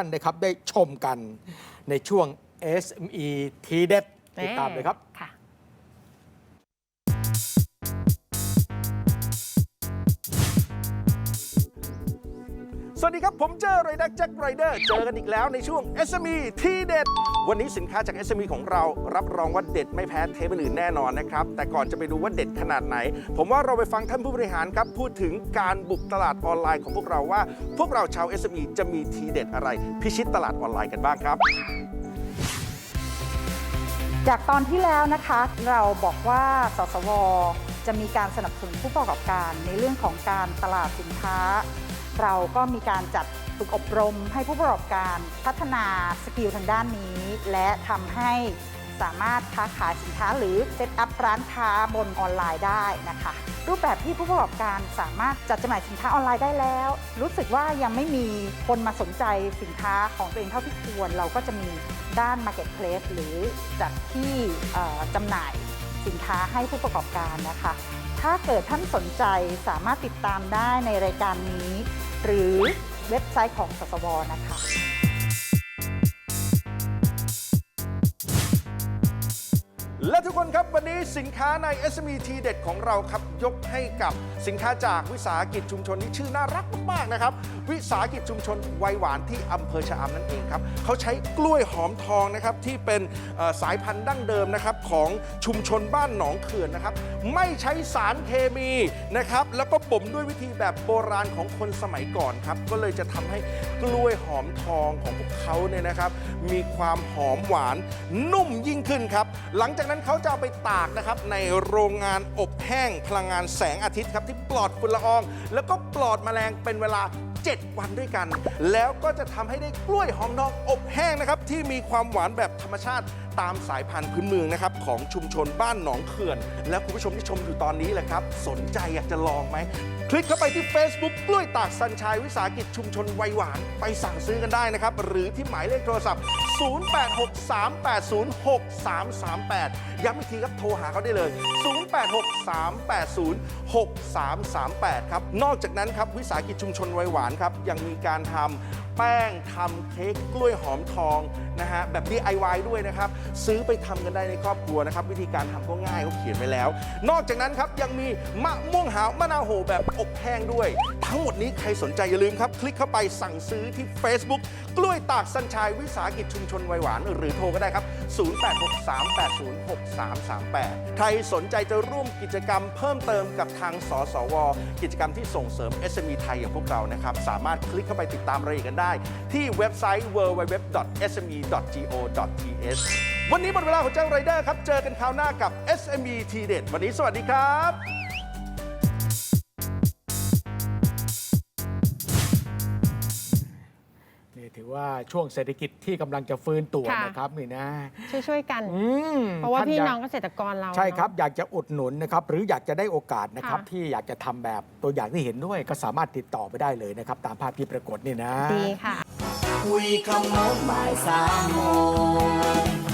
ท่านนะครับได้ชมกันในช่วง SME ทีเด็ดติดตามเลยครับ วัสดีครับ ผมเจอไรดักแจ็คไรเดอร์เจอกันอีกแล้วในช่วง SME ที่เด็ด วันนี้สินค้าจาก SME ของเรารับรองว่าเด็ดไม่แพ้เทปอื่นแน่นอนนะครับ แต่ก่อนจะไปดูว่าเด็ดขนาดไหน ผมว่าเราไปฟังท่านผู้บริหารครับ พูดถึงการบุกตลาดออนไลน์ของพวกเราว่า พวกเราชาว SME จะมีทีเด็ดอะไร พิชิตตลาดออนไลน์กันบ้างครับจากตอนที่แล้วนะคะเราบอกว่าสสว จะมีการสนับสนุนผู้ประกอบการในเรื่องของการตลาดสินค้า เราก็มีการจัดฝึกอบรมให้ผู้ประกอบการพัฒนาสกิลทางด้านนี้ และทำให้สามารถค้าขายสินค้าหรือเซตอัพร้านค้าบนออนไลน์ได้นะคะ รูปแบบที่ผู้ประกอบการสามารถจัดจำหน่ายสินค้าออนไลน์ได้แล้ว รู้สึกว่ายังไม่มีคนมาสนใจสินค้าของตัวเองเท่าที่ควร เราก็จะมีด้าน Marketplace หรือจัดที่จำหน่ายสินค้าให้ผู้ประกอบการนะคะ ถ้าเกิดท่านสนใจสามารถติดตามได้ในรายการนี้ รือเว็บไซต์ของสสวนะคะ และทุกคนครับวันนี้สินค้าใน SME ทีเด็ดของเราครับ ยกให้กับสินค้าจากวิสาหกิจชุมชนที่ชื่อน่ารักมาก ๆ นะครับ วิสาหกิจชุมชนวัยหวานที่อำเภอชะอำนั่นเองครับเขาใช้กล้วยหอมทองนะครับที่เป็นเอ่อสายพันธุ์ดั้งเดิมนะครับของชุมชนบ้านหนองเขื่อนนะครับไม่ใช้สารเคมีนะครับแล้วก็บ่มด้วยวิธีแบบโบราณของคนสมัยก่อนครับก็เลยจะทำให้กล้วยหอมทองของพวกเขาเนี่ยนะครับมีความหอมหวานนุ่มยิ่งขึ้นครับหลังจากนั้นเขาจะเอาไปตากนะครับในโรงงานอบแห้งพลังงานแสงอาทิตย์ครับที่ปลอดฝุ่นละออง แล้วก็ปลอดแมลงเป็นเวลา 7 วันด้วยกัน แล้วก็จะทำให้ได้กล้วยหอมทองอบแห้งนะครับที่มีความหวานแบบธรรมชาติ ตามสายพันธุ์พื้นเมืองนะครับของชุมชนบ้านหนองเขื่อน และคุณผู้ชมที่ชมอยู่ตอนนี้แหละครับ สนใจอยากจะลองไหม คลิกเข้าไปที่ Facebook กล้วยตากสัญชัยวิสาหกิจชุมชนวัยหวาน ไปสั่งซื้อกันได้นะครับ หรือที่หมายเลขโทรศัพท์ 0863806338 ย้ำอีกทีครับโทรหาเขาได้เลย 0863806338 ครับ นอกจากนั้นครับวิสาหกิจชุมชนวัยหวานครับยังมีการทำแป้งทำเค้กกล้วยหอมทอง นะฮะแบบ DIY ด้วยนะครับ ซื้อไปทำกันได้ในครอบครัวนะครับ วิธีการทำก็ง่ายเขาเขียนไว้แล้ว นอกจากนั้นครับยังมีมะม่วงหาวมะนาวโหแบบอบแห้งด้วย ทั้งหมดนี้ใครสนใจอย่าลืมครับ คลิกเข้าไปสั่งซื้อที่ Facebook กล้วยตากสัญชัยวิสาหกิจชุมชนวัยหวาน หรือโทรก็ได้ครับ0863806338 ใครสนใจจะร่วมกิจกรรมเพิ่มเติมกับทางสสว กิจกรรมที่ส่งเสริม SME ไทยอย่างพวกเรานะครับ สามารถคลิกเข้าไปติดตามรายละเอียดกันได้ ที่เว็บไซต์ www.sme.go.th วันนี้หมดเวลาของเจ้าไรเดอร์ครับ เจอกันคราวหน้ากับ SME ทีเด็ดวันนี้สวัสดีครับ ถือว่าช่วงเศรษฐกิจที่กำลังจะฟื้นตัวค่ะ นะครับนี่นะช่วยช่วยๆกัน อืมเพราะว่าท่พี่ยกน้องเกษตรกรเราใช่ครับ เนอะอยากจะอุดหนุนนะครับ หรืออยากจะได้โอกาสนะครับ ค่ะที่อยากจะทำแบบตัวอย่างที่เห็นด้วยก็สามารถติดต่อไปได้เลยนะครับ ตามภาพที่ปรากฏนี่นะดีค่ะ คุยขโมงบ่ายสามโมง